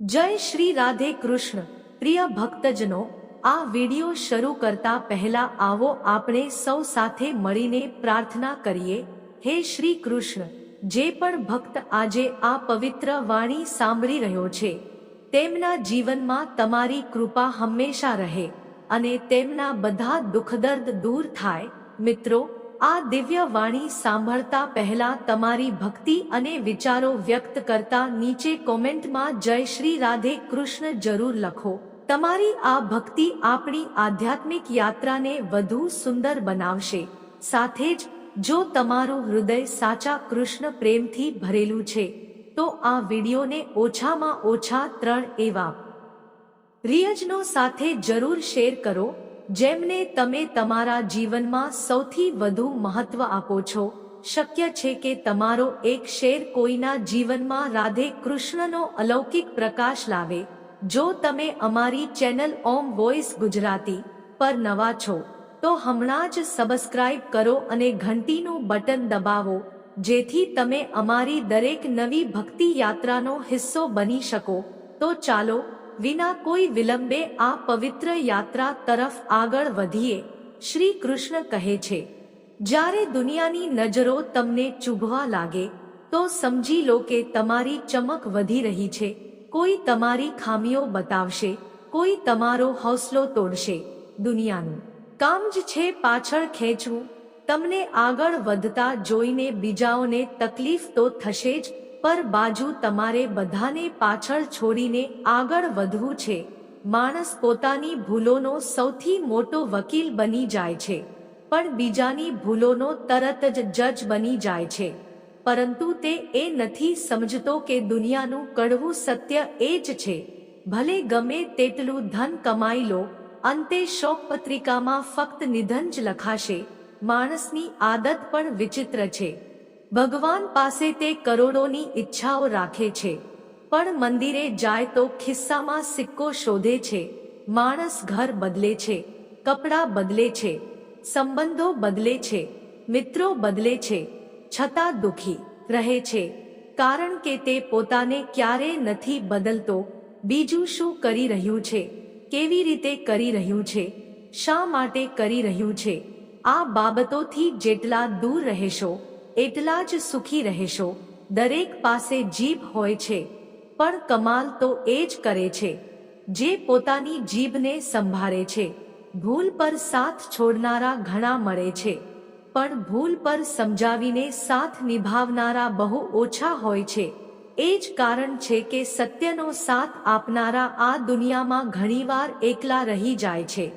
જય શ્રી રાધે કૃષ્ણ. પ્રિય ભક્તજનો, આ વિડિયો શરૂ કરતા પહેલા આવો આપણે સૌ સાથે મળીને પ્રાર્થના કરીએ. હે શ્રી કૃષ્ણ, જે પણ ભક્ત આજે આ પવિત્ર વાણી સાંભળી રહ્યો છે, તેમના જીવનમાં તમારી કૃપા હંમેશા રહે અને તેમના બધા દુઃખદર્દ દૂર થાય. મિત્રો આ દિવ્ય વાણી સાંભળતા પહેલા તમારી ભક્તિ અને વિચારો વ્યક્ત કરતા નીચે કોમેન્ટમાં જય શ્રી રાધે કૃષ્ણ જરૂર લખો. તમારી આ ભક્તિ આપણી આધ્યાત્મિક યાત્રાને વધુ સુંદર બનાવશે. સાથે જ, જો તમારું હૃદય સાચા કૃષ્ણ પ્રેમથી ભરેલું છે, તો આ વિડીયોને ઓછામાં ઓછા ત્રણ એવા રિયજનો સાથે જરૂર શેર કરો જેમને તમે તમારા જીવનમાં સૌથી વધુ મહત્વ આપો છો. શક્ય છે કે તમારો એક શેર કોઈના જીવનમાં રાધે કૃષ્ણનો અલૌકિક પ્રકાશ લાવે. જો તમે અમારી ચેનલ ઓમ વોઇસ ગુજરાતી પર નવા છો, તો હમણાં જ સબસ્ક્રાઇબ કરો અને ઘંટીનું બટન દબાવો, જેથી તમે અમારી દરેક નવી ભક્તિ યાત્રાનો હિસ્સો બની શકો. તો ચાલો વિના કોઈ વિલંબે આ પવિત્ર યાત્રા તરફ આગળ વધીએ, શ્રી કૃષ્ણ કહે છે. જ્યારે દુનિયાની નજરો તમને ચૂભવા લાગે, તો સમજી લો કે તમારી ચમક વધી રહી છે. કોઈ તમારી ખામીઓ બતાવશે, કોઈ તમારો હૌસલો તોડશે. દુનિયાનું કામ જ છે પાછળ ખેંચવું. તમને આગળ વધતા જોઈને બીજાઓને તકલીફ તો થશે જ પર બાજુ તમારે બધાને પાછળ છોડીને આગળ વધવું છે. માણસ પોતાની ભૂલોનો સૌથી મોટો વકીલ બની જાય છે. પણ બીજાની ભૂલોનો તરત જ જજ બની જાય છે. પરંતુ તે એ નથી સમજતો કે દુનિયાનું કડવું સત્ય એ જ છે. ભલે ગમે તેટલું ધન કમાઈ લો, અંતે શોક પત્રિકામાં ફક્ત નિધન જ લખાશે. માણસની આદત પણ વિચિત્ર છે. ભગવાન પાસે તે કરોડોની ઈચ્છાઓ રાખે છે. પણ મંદિરે જાય તો ખિસ્સામાં સિક્કો શોધે છે. માણસ ઘર બદલે છે. કપડાં બદલે છે. સંબંધો બદલે છે. મિત્રો બદલે છે. છતાં દુખી રહે છે. કારણ કે તે પોતાને ક્યારે નથી બદલતો. બીજું શું કરી રહ્યું છે? કેવી રીતે કરી રહ્યું છે? શા માટે કરી રહ્યું છે? આ બાબતોથી જેટલા દૂર રહેશો એટલા જ સુખી રહેશો. દરેક પાસે જીભ હોય છે, પણ કમાલ તો એ જ કરે છે, જે પોતાની જીભને સંભાળે છે. ભૂલ પર સાથ છોડનારા ઘણા મળે છે, પણ ભૂલ પર સમજાવીને સાથ નિભાવનારા બહુ ઓછા હોય છે. એ જ કારણ છે કે સત્યનો સાથ આપનારા આ દુનિયામાં ઘણીવાર એકલા રહી જાય છે.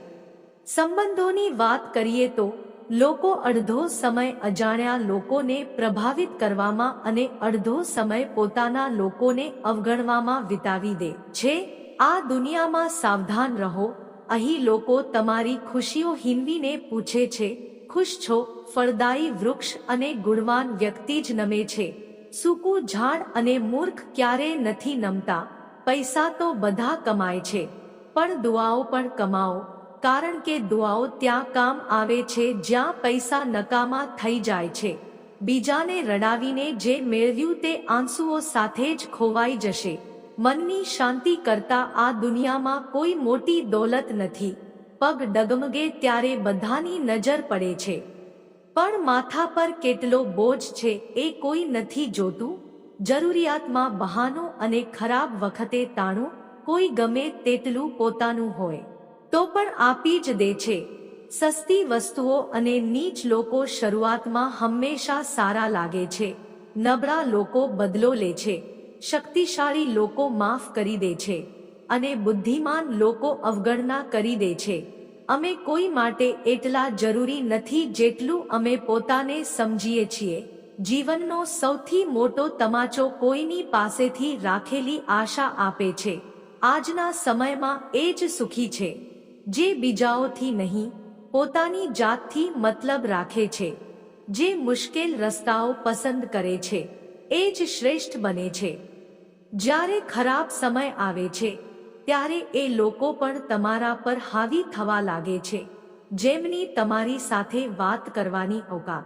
સંબંધોની વાત કરીએ તો લોકો અડધો સમય અજાણ્યા લોકોને પ્રભાવિત કરવામાં અને અડધો સમય પોતાના લોકોને અવગણવામાં વિતાવી દે. છે, આ દુનિયામાં સાવધાન રહો. અહીં લોકો તમારી ખુશીઓ હિનવીને પૂછે છે, ખુશ છો? ફળદાયી વૃક્ષ અને ગુણવાન વ્યક્તિ જ નમે છે. સૂકું ઝાડ અને મૂર્ખ ક્યારે નથી નમતા? પૈસા તો બધા કમાય છે. પણ દુઆઓ પણ કમાઓ. કારણ કે દુઆઓ ત્યાં કામ આવે છે, જ્યાં પૈસા નકામા થઈ જાય છે. બીજાને રડાવીને જે મેળવ્યું તે આંસુઓ સાથે જ ખોવાઈ જશે. મનની શાંતિ કરતા આ દુનિયામાં કોઈ મોટી દોલત નથી. પગ ડગમગે ત્યારે બધાની નજર પડે છે. પણ માથા પર કેટલો બોજ છે એ કોઈ નથી જોતું? જરૂરિયાતમાં બહાનું અને ખરાબ વખતે તાણું? કોઈ ગમે તેટલું પોતાનું હોય. તો પણ આપી જ દે છે. સસ્તી વસ્તુઓ અને નીચ લોકો શરૂઆતમાં હંમેશા સારા લાગે છે. નબળા લોકો બદલો લે છે. શક્તિશાળી લોકો માફ કરી દે છે. અને બુદ્ધિમાન લોકો અવગણના કરી દે છે. અમે કોઈ માટે એટલા જરૂરી નથી જેટલું અમે પોતાને સમજીએ છીએ. જીવનનો સૌથી મોટો તમાચો કોઈની પાસેથી રાખેલી આશા આપે છે. આજના સમયમાં એ જ સુખી છે. જે બીજાઓથી નહીં, પોતાની જાતથી મતલબ રાખે છે, જે મુશ્કેલ રસ્તાઓ પસંદ કરે છે, એ જ શ્રેષ્ઠ બને છે. જ્યારે ખરાબ સમય આવે છે, ત્યારે એ લોકો પણ તમારા પર હાવી થવા લાગે છે, જેમની તમારી સાથે વાત કરવાની અવકાત.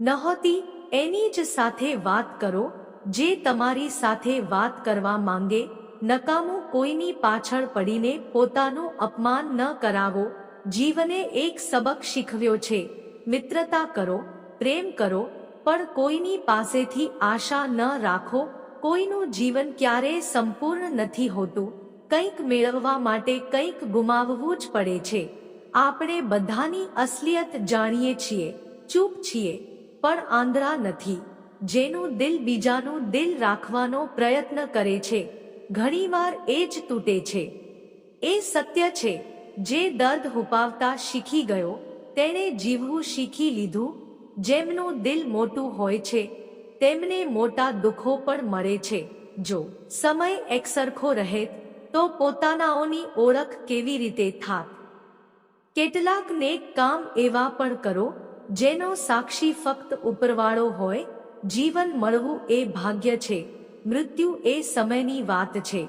નહોતી, એની જ સાથે વાત કરો, જે તમારી સાથે વાત કરવા માંગે નકામું કોઈની પાછળ પડીને પોતાનું અપમાન ન કરાવો, જીવને એક સબક શીખવ્યો છે. મિત્રતા કરો, પ્રેમ કરો, પણ કોઈની પાસેથી આશા ન રાખો, કોઈનું જીવન ક્યારેય સંપૂર્ણ નથી હોતું. કંઈક મેળવવા માટે કંઈક ગુમાવવું જ પડે છે. આપણે બધાની અસલિયત જાણીએ છીએ, ચૂપ છીએ, પણ આંધળા નથી. જેનું દિલ બીજાનું દિલ રાખવાનો પ્રયત્ન કરે છે. ઘણીવાર એ જ તૂટે છે. એ સત્ય છે, જે દર્દ હુપાવતા શીખી ગયો, તેણે જીવવું શીખી લીધું, જેમનું દિલ મોટું હોય છે, તેમને મોટા દુઃખો પણ મળે છે. જો સમય એકસરખો રહે, તો પોતાનાઓની ઓળખ કેવી રીતે થાત? કેટલાક નેક કામ એવા પણ કરો, જેનો સાક્ષી ફક્ત ઉપરવાળો હોય, જીવન મળવું એ ભાગ્ય છે. મૃત્યુ એ સમયની વાત છે.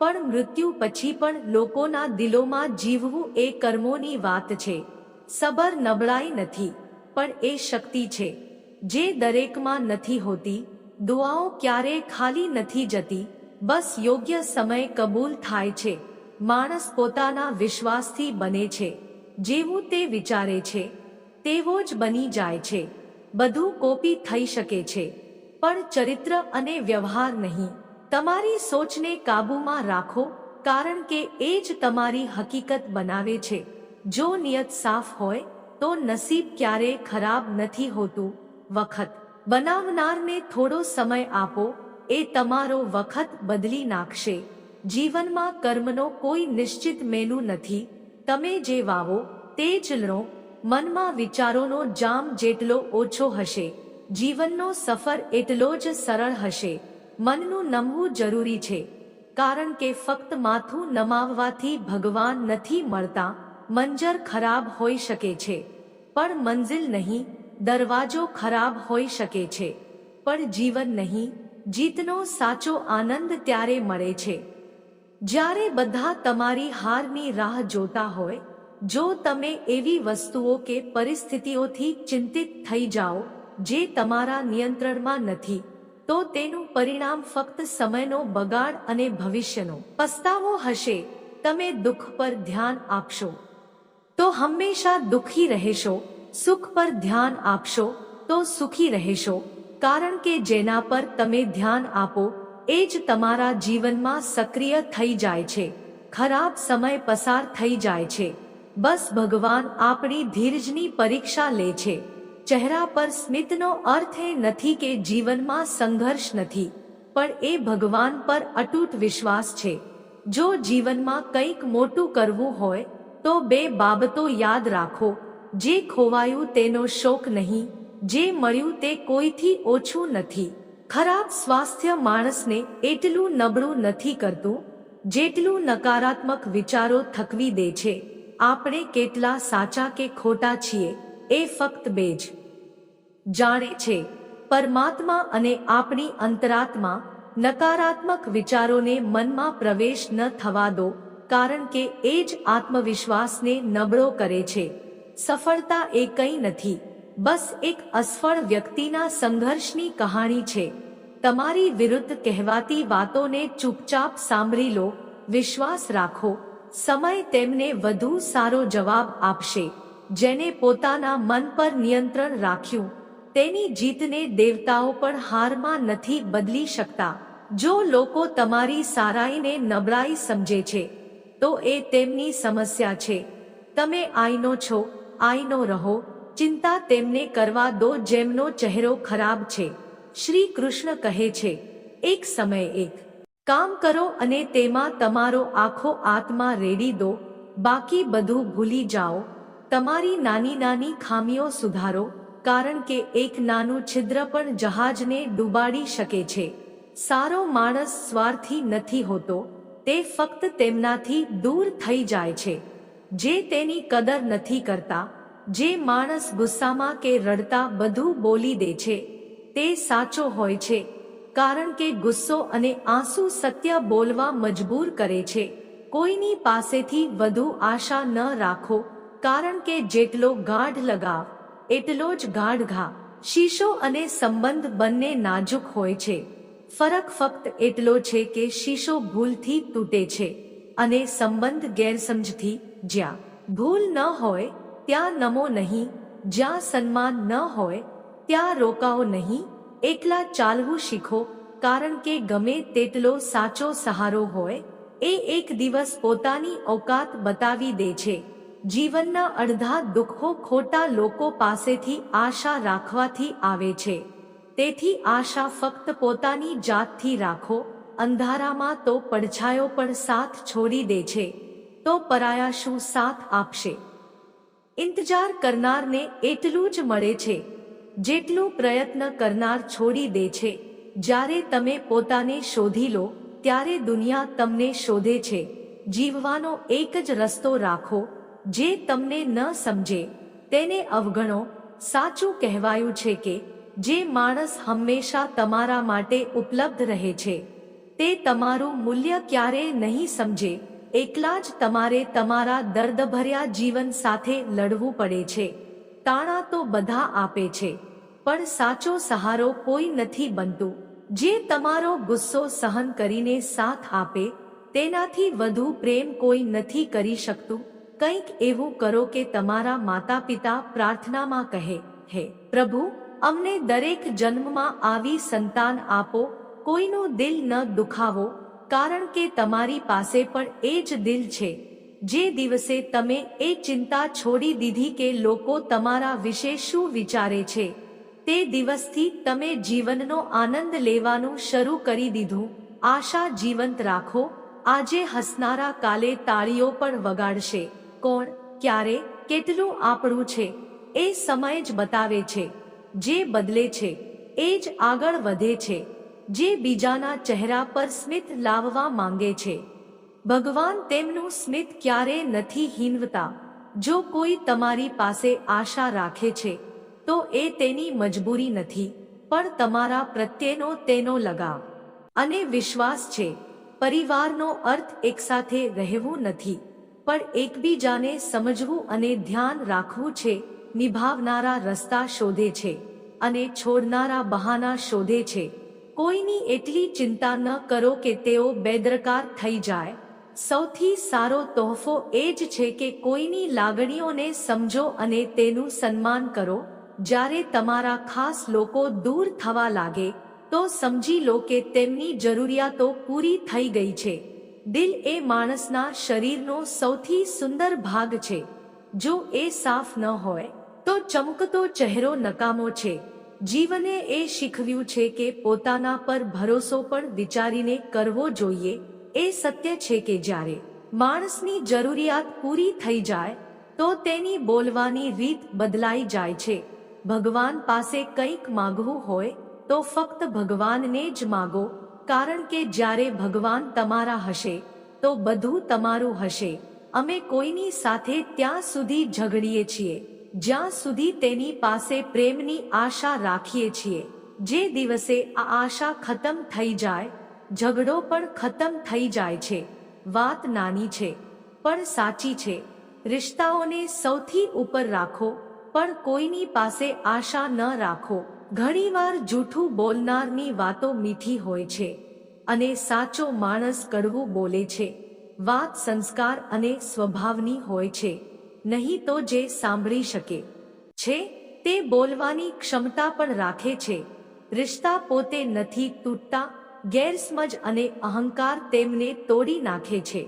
પણ મૃત્યુ પછી પણ લોકોના દિલોમાં જીવવું એ કર્મોની વાત છે. સબર નબળાઈ નથી, પણ એ શક્તિ છે. જે દરેકમાં નથી હોતી, દુઆઓ ક્યારેય ખાલી નથી જતી, બસ યોગ્ય સમય કબૂલ થાય છે. માણસ પોતાના વિશ્વાસથી બને છે. જેવું તે વિચારે છે, તેવો જ બની જાય છે. બધું કોપી થઈ શકે છે. પણ ચરિત્ર અને વ્યવહાર નહીં. તમારી સોચને કાબૂમાં રાખો, કારણ કે એ જ તમારી હકીકત બનાવે છે. જો નિયત સાફ હોય, તો નસીબ ક્યારેય ખરાબ નથી હોતું. વખત. બનાવનારને થોડો સમય આપો, એ તમારો વખત બદલી નાખશે. જીવનમાં કર્મનો કોઈ નિશ્ચિત મેનુ નથી. તમે જે વાવો, તે જ લો. મનમાં વિચારોનો જામ જેટલો ઓછો હશે. જીવનનો સફર એટલો જ સરળ હશે. મનનું નમવું જરૂરી છે. કારણ કે ફક્ત માથું નમાવવાથી ભગવાન નથી મળતા, મંજર ખરાબ હોઈ શકે છે. પણ મંજિલ નહીં, દરવાજો ખરાબ હોઈ શકે છે. પણ જીવન નહીં, જીતનો સાચો આનંદ ત્યારે મળે છે. જ્યારે બધા તમારી હારની રાહ જોતા હોય, જો તમે એવી વસ્તુઓ કે પરિસ્થિતિઓથી ચિંતિત થઈ જાઓ જે તમારા નિયંત્રણમાં નથી, તો તેનું પરિણામ ફક્ત સમયનો બગાડ અને ભવિષ્યનો પસ્તાવો હશે. તમે દુઃખ પર ધ્યાન આપશો. તો હંમેશા દુઃખી રહેશો. સુખ પર ધ્યાન આપશો, તો સુખી રહેશો. કારણ કે જેના પર તમે ધ્યાન આપો, એ જ તમારા જીવનમાં સક્રિય થઈ જાય છે. ખરાબ સમય પસાર થઈ જાય છે. બસ ભગવાન આપણી ધીરજની પરીક્ષા લે છે. ચહેરા પર સ્મિતનો અર્થ એ નથી કે જીવનમાં સંઘર્ષ નથી, પણ એ ભગવાન પર અતૂટ વિશ્વાસ છે. જો જીવનમાં કંઈક મોટું કરવું હોય, તો બે બાબતો યાદ રાખો. જે ખોવાયું તેનો શોક નહીં, જે મળ્યું તે કોઈથી ઓછું નથી. ખરાબ સ્વાસ્થ્ય માણસને એટલું નબળું નથી કરતું, જેટલું નકારાત્મક વિચારો થકવી દે છે. આપણે કેટલા સાચા કે ખોટા છીએ, એ ફક્ત બે જ. જાણે છે, પરમાત્મા અને આપણી અંતરાત્મા નકારાત્મક વિચારોને મનમાં પ્રવેશ ન થવા દો, કારણ કે એ જ આત્મવિશ્વાસને નબળો કરે છે. સફળતા એ કંઈ નથી, બસ એક અસફળ વ્યક્તિના સંઘર્ષની કહાણી છે. તમારી વિરુદ્ધ કહેવાતી વાતોને ચૂપચાપ સાંભળી લો, વિશ્વાસ રાખો, સમય તેમને વધુ સારો જવાબ આપશે, જેને પોતાના મન પર નિયંત્રણ રાખ્યું તેની જીતને દેવતાઓ પણ હારમાં નથી બદલી શકતા. જો લોકો તમારી સારાઈને નબળાઈ સમજે છે, તો એ તેમની સમસ્યા છે. તમે આઈનો છો, આઈનો રહો, ચિંતા તેમને કરવા દો જેમનો ચહેરો ખરાબ છે. શ્રી કૃષ્ણ કહે છે, એક સમય એક. કામ કરો અને તેમાં તમારો આખો આત્મા રેડી દો. બાકી બધું ભૂલી જાઓ. તમારી નાની નાની ખામીઓ સુધારો. કારણ કે એક નાનું છિદ્ર પણ જહાજને ડૂબાડી શકે છે. સારો માણસ સ્વાર્થી નથી હોતો, તે ફક્ત તેમનાથી દૂર થઈ જાય છે. જે તેની કદર નથી કરતા, જે માણસ ગુસ્સામાં કે રડતા બધું બોલી દે છે, તે સાચો હોય છે, કારણ કે ગુસ્સો અને આંસુ સત્ય બોલવા મજબૂર કરે છે. કોઈની પાસેથી વધુ આશા ન રાખો, કારણ કે જેટલો ગાઢ લગાવ એટલો જ ગાઢ ઘા. શીશો અને સંબંધ બંને નાજુક હોય છે. ફરક ફક્ત એટલો છે કે શીશો ભૂલથી તૂટે છે અને સંબંધ ગેરસમજથી જ્યાં ભૂલ ન હોય, ત્યાં નમો નહીં, જ્યાં સન્માન ન હોય, ત્યાં રોકાઓ નહીં, એકલા ચાલવું શીખો, કારણ કે ગમે તેટલો સાચો સહારો હોય, એ એક દિવસ પોતાની ઓકાત બતાવી દે છે. જીવનના અડધા દુઃખો ખોટા લોકો પાસેથી આશા રાખવાથી આવે છે. તેથી આશા ફક્ત પોતાની જાતથી રાખો, અંધારામાં તો પડછાયો પણ સાથ છોડી દે છે, તો પરાયા શું સાથ આપશે. ઇંતજાર કરનારને એટલું જ મળે છે, જેટલું પ્રયત્ન કરનાર છોડી દે છે. જ્યારે તમે પોતાને શોધી લો, ત્યારે દુનિયા તમને શોધે છે. જીવવાનો એક જ રસ્તો રાખો જે તમને ન સમજે, તેને અવગણો. સાચું કહેવાયું છે કે, જે માણસ હંમેશા તમારા માટે ઉપલબ્ધ રહે છે, તે તમારું મૂલ્ય ક્યારેય નહીં સમજે, એકલા જ તમારે તમારા દર્દભર્યા જીવન સાથે લડવું પડે છે. તાણા તો બધા આપે છે, પણ સાચો સહારો કોઈ નથી બનતું. જે તમારો ગુસ્સો સહન કરીને સાથ આપે, તેનાથી વધુ પ્રેમ કોઈ નથી કરી શકતું. કંઈક એવું કરો કે તમારા માતા પિતા પ્રાર્થનામાં કહે, હે પ્રભુ, અમને દરેક જન્મમાં આવી સંતાન આપો, કોઈનું દિલ ન દુખાવો, કારણ કે તમારી પાસે પણ એ જ દિલ છે. જે દિવસે તમે એ ચિંતા છોડી દીધી કે લોકો તમારા વિશે શું વિચારે છે, તે દિવસથી તમે જીવનનો આનંદ લેવાનું શરૂ કરી દીધું. આશા જીવંત રાખો, આજે હસનારા કાલે તાળીઓ પણ વગાડશે. કોણ, ક્યારે, કેટલું આપણું છે, એ સમય જ બતાવે છે. જે બદલે છે, એ જ આગળ વધે છે. જે બીજાના ચહેરા પર સ્મિત લાવવા માંગે છે. ભગવાન તેમનું સ્મિત ક્યારે નથી હીનવતા જો કોઈ તમારી પાસે આશા રાખે છે, તો એ તેની મજબૂરી નથી, પણ તમારા પ્રત્યેનો તેનો લગાવ. અને વિશ્વાસ છે. પરિવારનો અર્થ એકસાથે રહેવું નથી. પણ એકબીજાને સમજવું અને ધ્યાન રાખવું છે, નિભાવનારા રસ્તા શોધે છે અને છોડનારા બહાના શોધે છે. કોઈની એટલી ચિંતા ન કરો કે તેઓ બેદરકાર થઈ જાય. સૌથી સારો તોહફો એ જ છે કે કોઈની લાગણીઓને સમજો અને તેનું સન્માન કરો. જ્યારે તમારા ખાસ લોકો દૂર થવા લાગે, તો સમજી લો કે તેમની જરૂરિયાતો પૂરી થઈ ગઈ છે. દિલ એ માણસના શરીરનો સૌથી સુંદર ભાગ છે. જો એ સાફ ન હોય, તો ચમકતો ચહેરો નકામો છે. જીવને એ શીખવ્યું છે કે પોતાના પર ભરોસો પણ વિચારીને કરવો જોઈએ. એ સત્ય છે કે જ્યારે માણસની જરૂરિયાત પૂરી થઈ જાય, તો તેની બોલવાની રીત બદલાઈ જાય છે. ભગવાન પાસે કંઈક માગવું હોય, તો ફક્ત ભગવાનને જ માગો. કારણ કે જ્યારે ભગવાન તમારા હશે, તો બધું તમારું હશે. અમે કોઈની સાથે ત્યાં સુધી ઝઘડીએ છીએ, જ્યાં સુધી તેની પાસે પ્રેમની આશા રાખીએ છીએ. જે દિવસે આ આશા ખતમ થઈ જાય, ઝઘડો પણ ખતમ થઈ જાય છે. વાત નાની છે, પણ સાચી છે. રિશ્તાઓને સૌથી ઉપર રાખો, પણ કોઈની પાસે આશા ન રાખો. ઘણીવાર જૂઠું બોલનારની વાતો મીઠી હોય છે અને સાચો માણસ કડવું બોલે છે. વાત સંસ્કાર અને સ્વભાવની હોય છે. નહીં તો જે સાંભળી શકે છે તે બોલવાની ક્ષમતા પણ રાખે છે. રિશ્તા પોતે નથી તૂટતા, ગેરસમજ અને અહંકાર તેમને તોડી નાખે છે.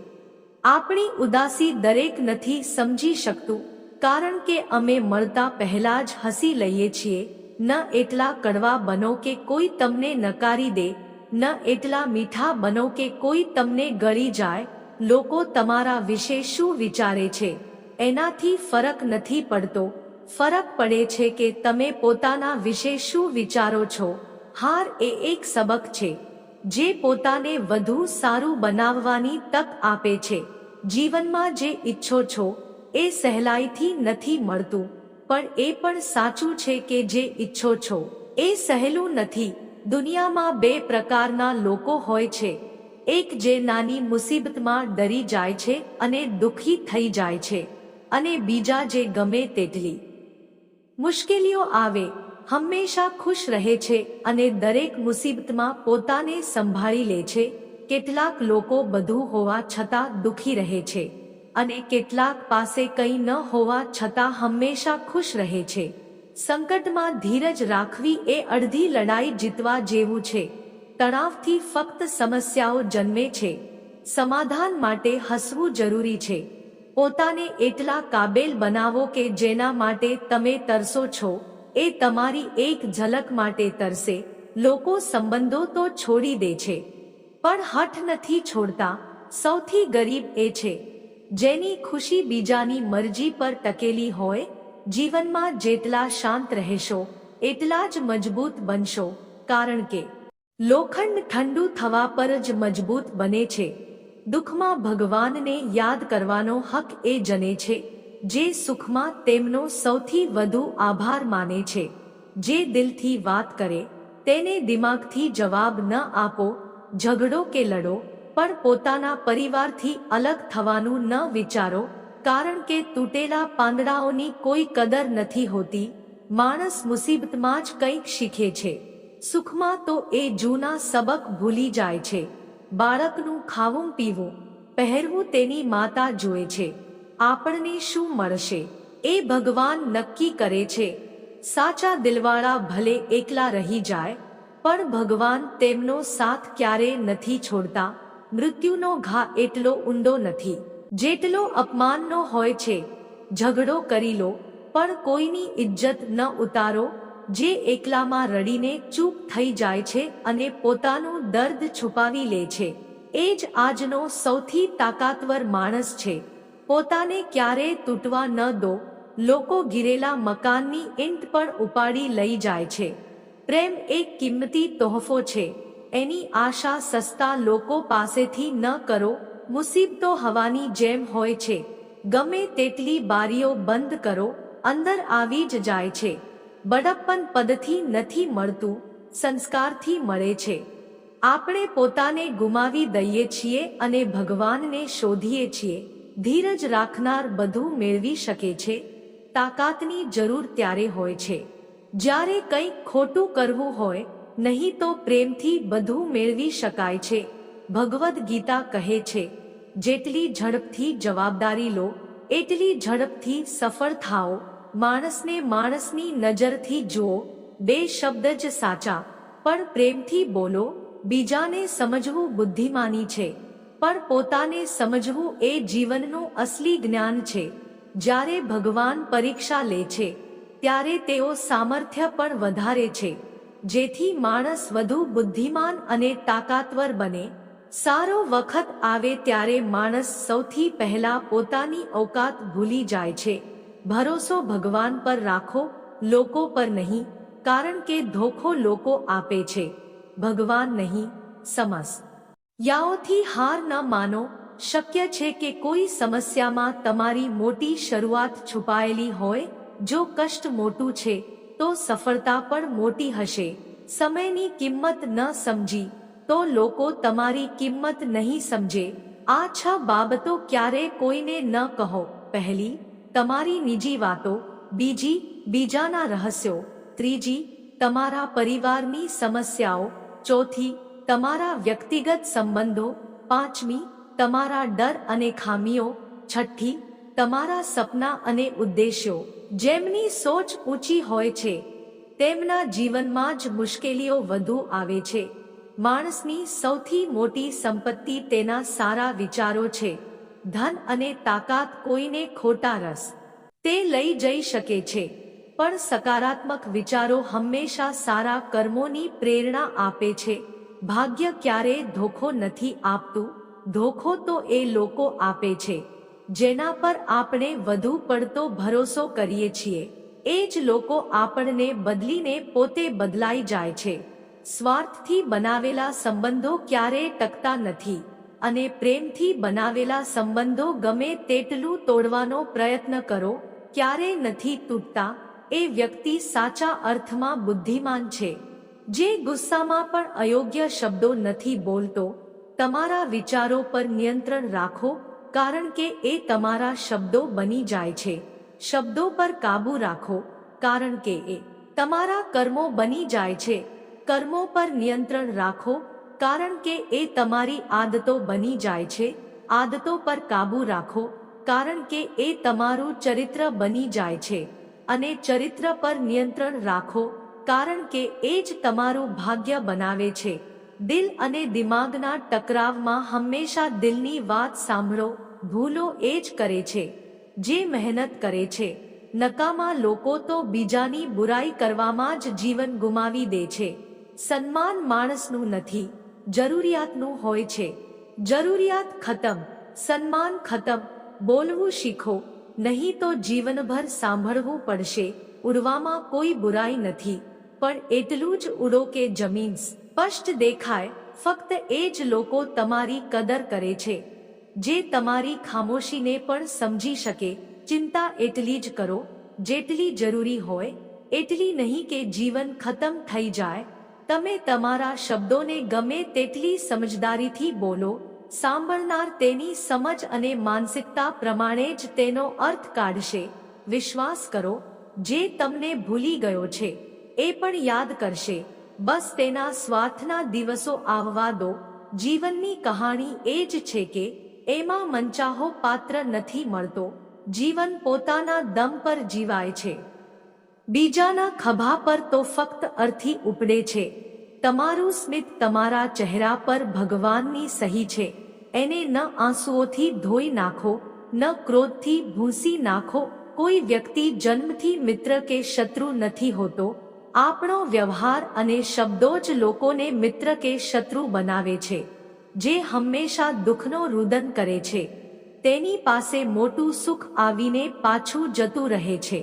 આપણી ઉદાસી દરેક નથી સમજી શકતું, કારણ કે અમે મળતા પહેલા જ હસી લઈએ છીએ ન એટલા કડવા બનો કે કોઈ તમને નકારી દે, ન એટલા મીઠા બનો કે કોઈ તમને ગળી જાય, લોકો તમારા વિશે શું વિચારે છે? એનાથી ફરક નથી પડતો. ફરક પડે છે કે તમે પોતાના વિશે શું વિચારો છો. હાર એ એક સબક છે, જે પોતાને વધુ સારું બનાવવાની તક આપે છે. જીવનમાં જે ઈચ્છો છો, એ સહેલાઈથી નથી મળતું. પણ એ પણ સાચું છે કે જે ઈચ્છો છો. એ સહેલું નથી. દુનિયામાં બે પ્રકારના લોકો હોય છે. એક જે નાની મુસીબતમાં ડરી જાય છે અને દુઃખી થઈ જાય છે અને બીજા જે ગમે તેટલી. મુશ્કેલીઓ આવે. હંમેશા ખુશ રહે છે અને દરેક મુસીબતમાં પોતાને સંભાળી લે છે. કેટલાક લોકો બધું હોવા છતાં દુખી રહે છે. અને કેટલાક પાસે કંઈ ન હોવા છતાં હંમેશા ખુશ રહે છે. સંકટમાં ધીરજ રાખવી એ અડધી લડાઈ જીતવા જેવું છે. તણાવથી ફક્ત સમસ્યાઓ જન્મે છે. સમાધાન માટે હસવું જરૂરી છે. પોતાને એટલા કાબેલ બનાવો કે જેના માટે તમે તરસો છો, એ તમારી એક ઝલક માટે તરસે. લોકો સંબંધો તો છોડી દે છે. પણ હઠ નથી છોડતા. સૌથી ગરીબ એ છે. જેની ખુશી બીજાની મરજી પર ટકેલી હોય, જીવનમાં જેટલા શાંત રહેશો, એટલા જ મજબૂત બનશો. કારણ કે, લોખંડ ઠંડુ થવા પર જ મજબૂત બને છે. દુઃખમાં ભગવાનને યાદ કરવાનો હક એ જને છે, જે સુખમાં તેમનો સૌથી વધુ આભાર માને છે. જે દિલથી વાત કરે, તેને દિમાગથી જવાબ ન આપો, ઝઘડો કે લડો પણ પોતાના પરિવારથી અલગ થવાનું ન વિચારો, કારણ કે તૂટેલા પાંદડાઓની કોઈ કદર નથી હોતી. માણસ મુસીબતમાં જ કંઈક શીખે છે. સુખમાં તો એ જૂના સબક ભૂલી જાય છે. બાળકનું ખાવું પીવું, પહેરવું તેની માતા જોએ છે. આપણને શું મળશે? એ ભગવાન નક્કી કરે છે. સાચા દિલવાળા ભલે એકલા રહી જાય, પણ ભગવાન તેમનો સાથ ક્યારે નથી છોડતા. મૃત્યુનો ઘા એટલો ઊંડો નથી. જેટલો અપમાનનો હોય છે, ઝઘડો કરી લો, પણ કોઈની ઇજ્જત ન ઉતારો, જે એકલામાં રડીને ચૂપ થઈ જાય છે અને પોતાનું દર્દ છુપાવી લે છે. એ જ આજનો સૌથી તાકાતવર માણસ છે. પોતાને ક્યારે તૂટવા ન દો, લોકો ગિરેલા મકાનની ઈંટ પણ ઉપાડી લઈ જાય છે. પ્રેમ એક કિંમતી તોહફો છે. એની આશા સસ્તા લોકો પાસેથી ન કરો. મુસીબતો હવાની જેમ હોય છે. ગમે તેટલી બારીઓ બંધ કરો, અંદર આવી જ જાય છે. બડપ્પન પદથી નથી મળતું, સંસ્કારથી મળે છે. આપણે પોતાને ગુમાવી દઈએ છીએ અને ભગવાનને શોધીએ છીએ. ધીરજ રાખનાર બધું મેળવી શકે છે. તાકાતની જરૂર ત્યારે હોય છે. જ્યારે કંઈક ખોટું કરવું હોય નહીં તો પ્રેમથી બધું મેળવી શકાય છે. ભગવદ્ ગીતા કહે છે, જેટલી ઝડપથી જવાબદારી લો, એટલી ઝડપથી સફળ થાઓ. માણસને માણસની નજરથી જુઓ, બે શબ્દ જ સાચા. પણ પ્રેમથી બોલો, બીજાને સમજવું બુદ્ધિમાની છે. પણ પોતાને સમજવું એ જીવનનું અસલી જ્ઞાન છે. જ્યારે ભગવાન પરીક્ષા લે છે, ત્યારે તેઓ સામર્થ્ય પણ વધારે છે. જેથી માણસ વધુ બુદ્ધિમાન અને તાકાતવર બને. સારો વખત આવે ત્યારે માણસ સૌથી પહેલા પોતાની ઓકાત ભૂલી જાય છે. ભરોસો ભગવાન પર રાખો, લોકો પર નહીં, કારણ કે ધોખો લોકો આપે છે. ભગવાન નહીં, સમસ. યાઓથી હાર ન માનો, શક્ય છે કે કોઈ સમસ્યામાં તમારી મોટી શરૂઆત છુપાયેલી હોય, જો કષ્ટ મોટું છે. તો સફળતા પણ મોટી હશે. સમયની કિંમત ન સમજી, તો લોકો તમારી કિંમત નહીં સમજે. આ છ બાબતો ક્યારે કોઈને ન કહો. પહેલી, તમારી નિજી વાતો. બીજી, બીજાના રહસ્યો. ત્રીજી, તમારા પરિવારની સમસ્યાઓ. ચોથી, તમારા વ્યક્તિગત સંબંધો. પાંચમી, તમારા ડર અને ખામીઓ. છઠ્ઠી, તમારા સપના અને ઉદ્દેશ્યો. જેમની સોચ ઊંચી હોય છે, તેમના જીવનમાં જ મુશ્કેલીઓ વધુ આવે છે. માણસની સૌથી મોટી સંપત્તિ તેના સારા વિચારો છે. ધન અને તાકાત કોઈને ખોટા રસ. તે લઈ જઈ શકે છે, પણ સકારાત્મક વિચારો હંમેશા સારા કર્મોની પ્રેરણા આપે છે. ભાગ્ય ક્યારે ધોખો નથી આપતું, ધોખો તો એ લોકો આપે છે. જેના પર આપણે વધુ પડતો ભરોસો કરીએ છીએ. એ જ લોકો આપણને બદલીને પોતે બદલાઈ જાય છે. સ્વાર્થથી બનાવેલા સંબંધો ક્યારેય ટકતા નથી અને પ્રેમથી બનાવેલા સંબંધો ગમે તેટલું તોડવાનો પ્રયત્ન કરો ક્યારે નથી તૂટતા. એ વ્યક્તિ સાચા અર્થમાં બુદ્ધિમાન છે. જે ગુસ્સામાં પણ અયોગ્ય શબ્દો નથી બોલતો, તમારા વિચારો પર નિયંત્રણ રાખો કારણ કે એ તમારા શબ્દો બની જાય છે. શબ્દો પર કાબૂ રાખો, કારણ કે એ તમારા કર્મો બની જાય છે. કર્મો પર નિયંત્રણ રાખો, કારણ કે એ તમારી આદતો બની જાય છે. આદતો પર કાબૂ રાખો, કારણ કે એ તમારું ચરિત્ર બની જાય છે. અને ચરિત્ર પર નિયંત્રણ રાખો, કારણ કે એ જ તમારું ભાગ્ય બનાવે છે. દિલ અને દિમાગના ટકરાવમાં હંમેશા દિલની વાત સાંભળો, ભૂલો એ જ કરે છે, જે મહેનત કરે છે. નકામા લોકો તો બીજાની બુરાઈ કરવામાં જ જીવન ગુમાવી દે છે. સન્માન માણસનું નથી, જરૂરિયાતનું હોય છે. જરૂરિયાત ખતમ, સન્માન ખતમ, બોલવું શીખો, નહીં તો જીવનભર સાંભળવું પડશે, ઉડવામાં કોઈ બુરાઈ નથી. પણ એટલું જ ઉડો કે જમીન સ્પષ્ટ દેખાય, ફક્ત એ જ લોકો તમારી કદર કરે છે, જે તમારી ખામોશીને પણ સમજી શકે. ચિંતા એટલી જ કરો, જેટલી જરૂરી હોય, એટલી નહીં કે જીવન ખતમ થઈ જાય. તમે તમારા શબ્દોને ગમે તેટલી સમજદારીથી બોલો, સાંભળનાર તેની સમજ અને માનસિકતા પ્રમાણે જ તેનો અર્થ કાઢશે. વિશ્વાસ કરો, જે તમને ભૂલી ગયો છે, એ પણ યાદ કરશે. બસ તેના સ્વાર્થના દિવસો આવવા દો. જીવનની કહાણી એ જ છે કે, એમાં મંચાહો પાત્ર નથી મળતો. જીવન પોતાના દમ પર જીવાય છે. બીજાના ખભા પર તો ફક્ત અર્થી ઉપડે છે. તમારું સ્મિત તમારા ચહેરા પર ભગવાનની સહી છે. એને ન આંસુઓથી ધોઈ નાખો, ન ક્રોધથી ભૂંસી નાખો. કોઈ વ્યક્તિ જન્મથી મિત્ર કે શત્રુ નથી હોતો. આપણો વ્યવહાર અને શબ્દો જ લોકોને મિત્ર કે શત્રુ બનાવે છે, જે હંમેશા દુઃખનો રુદન કરે છે. તેની પાસે મોટું સુખ આવીને પાછું જતું રહે છે,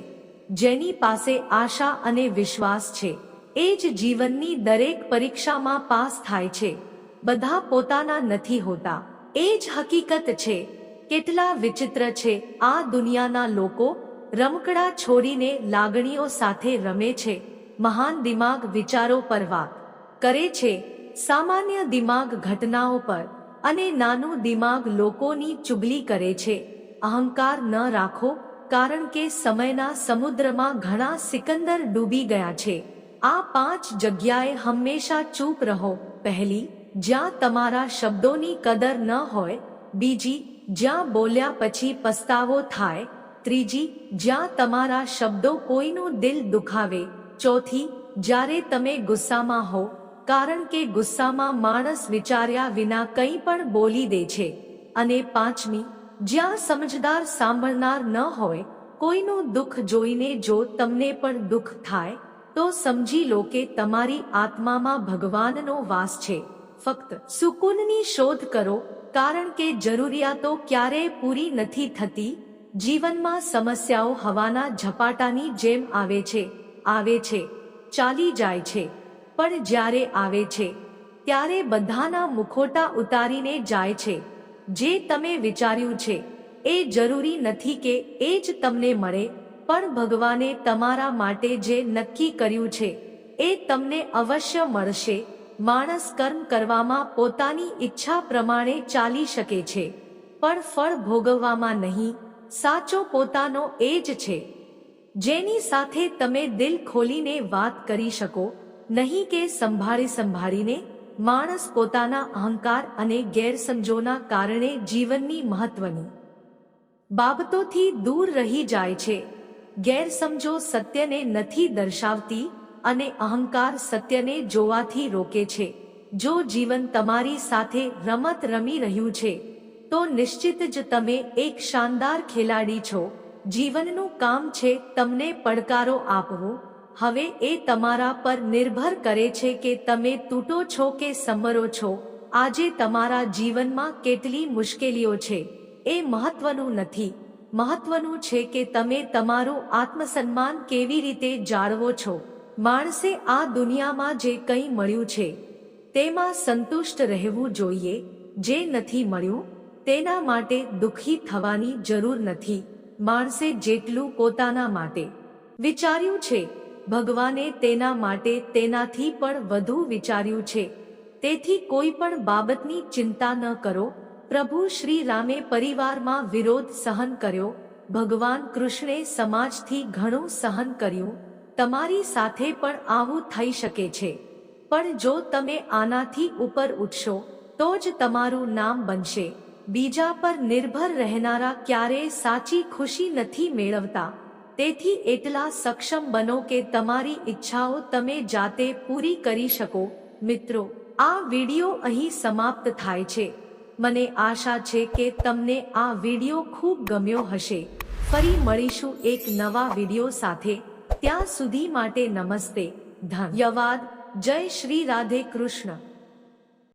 જેની પાસે આશા અને વિશ્વાસ છે. એ જ જીવનની દરેક પરીક્ષામાં પાસ થાય છે. બધા પોતાના નથી હોતા. એ જ હકીકત છે, કેટલા વિચિત્ર છે, આ દુનિયાના લોકો રમકડા છોડીને લાગણીઓ સાથે રમે છે. મહાન દિમાગ વિચારો પર વાત કરે છે સામાન્ય દિમાગ ઘટનાઓ પર અને નાનું દિમાગ લોકોની ચુગલી કરે છે. અહંકાર ન રાખો કારણ કે સમયના સમુદ્રમાં ઘણા સિકંદર ડૂબી ગયા છે. આ પાંચ જગ્યાએ હંમેશા ચૂપ રહો. પહેલી, જ્યાં તમારા શબ્દોની કદર ન હોય. બીજી, જ્યાં બોલ્યા પછી પસ્તાવો થાય. ત્રીજી, જ્યાં તમારા શબ્દો કોઈનું દિલ દુખાવે. ચોથી, જ્યારે તમે ગુસ્સામાં હો કારણ કે ગુસ્સામાં માણસ વિચાર્યા વિના કંઈ પણ બોલી દે છે. અને પાંચમી, જ્યાં સમજદાર સાંભળનાર ન હોય, કોઈનું દુઃખ જોઈને જો તમને પણ દુઃખ થાય, તો સમજી લો કે તમારી આત્મામાં ભગવાનનો વાસ છે. ફક્ત સુકૂનની શોધ કરો, કારણ કે જરૂરિયાતો ક્યારેય પૂરી નથી થતી. જીવનમાં સમસ્યાઓ હવાના ઝપાટાની જેમ આવે છે. આવે છે, ચાલી જાય છે. પણ જ્યારે આવે છે, ત્યારે બધાના મુખોટા ઉતારીને જાય છે. જે તમે વિચાર્યું છે, એ જરૂરી નથી કે એ જ તમને મળે, પણ ભગવાને તમારા માટે જે નક્કી કર્યું છે, એ તમને અવશ્ય મળશે. માણસ કર્મ કરવામાં પોતાની ઈચ્છા પ્રમાણે ચાલી શકે છે, પણ ફળ ભોગવવામાં નહીં, સાચો પોતાનો એ જ છે. જેની સાથે તમે દિલ ખોલીને વાત કરી શકો, નહીં કે સંભાળી સંભાળીને, માણસ પોતાના અહંકાર અને ગેરસમજોના કારણે જીવનની મહત્વની બાબતોથી દૂર રહી જાય છે. ગેરસમજો સત્યને નથી દર્શાવતી અને અહંકાર સત્યને જોવાથી રોકે છે. જો જીવન તમારી સાથે રમત રમી રહ્યું છે, તો નિશ્ચિત જ તમે એક શાનદાર ખેલાડી છો. જીવનનું કામ છે તમને પડકારો આપવો. હવે એ તમારા પર નિર્ભર કરે છે કે તમે તૂટો છો કે સમરો છો. આજે તમારા જીવનમાં કેટલી મુશ્કેલીઓ છે. એ મહત્વનું નથી. મહત્વનું છે કે તમે તમારું આત્મસન્માન કેવી રીતે જાળવો છો. માણસે આ દુનિયામાં જે કંઈ મળ્યું છે, તેમાં સંતુષ્ટ રહેવું જોઈએ. જે નથી મળ્યું, તેના માટે દુઃખી થવાની જરૂર નથી. માણસે જેટલું પોતાના માટે વિચાર્યું છે, ભગવાને તેના માટે તેનાથી પણ વધુ વિચાર્યું છે. તેથી કોઈ પણ બાબતની ચિંતા ન કરો. પ્રભુ શ્રી રામે પરિવારમાં વિરોધ સહન કર્યો. ભગવાન કૃષ્ણે સમાજથી ઘણું સહન કર્યું. તમારી સાથે પણ આવું થઈ શકે છે. પણ જો તમે આનાથી ઉપર ઉઠશો, તો જ તમારું નામ બનશે. બીજા પર નિર્ભર રહેનારા ક્યારેય સાચી ખુશી નથી મેળવતા. તેથી એટલા સક્ષમ બનો કે તમારી ઈચ્છાઓ તમે જાતે પૂરી કરી શકો. મિત્રો, આ વિડિયો અહીં સમાપ્ત થાય છે. મને આશા છે કે તમને આ વિડિયો ખૂબ ગમ્યો હશે. ફરી મળીશું એક નવા વિડિયો સાથે. ત્યાં સુધી માટે નમસ્તે. ધન્યવાદ. જય શ્રી રાધે કૃષ્ણ.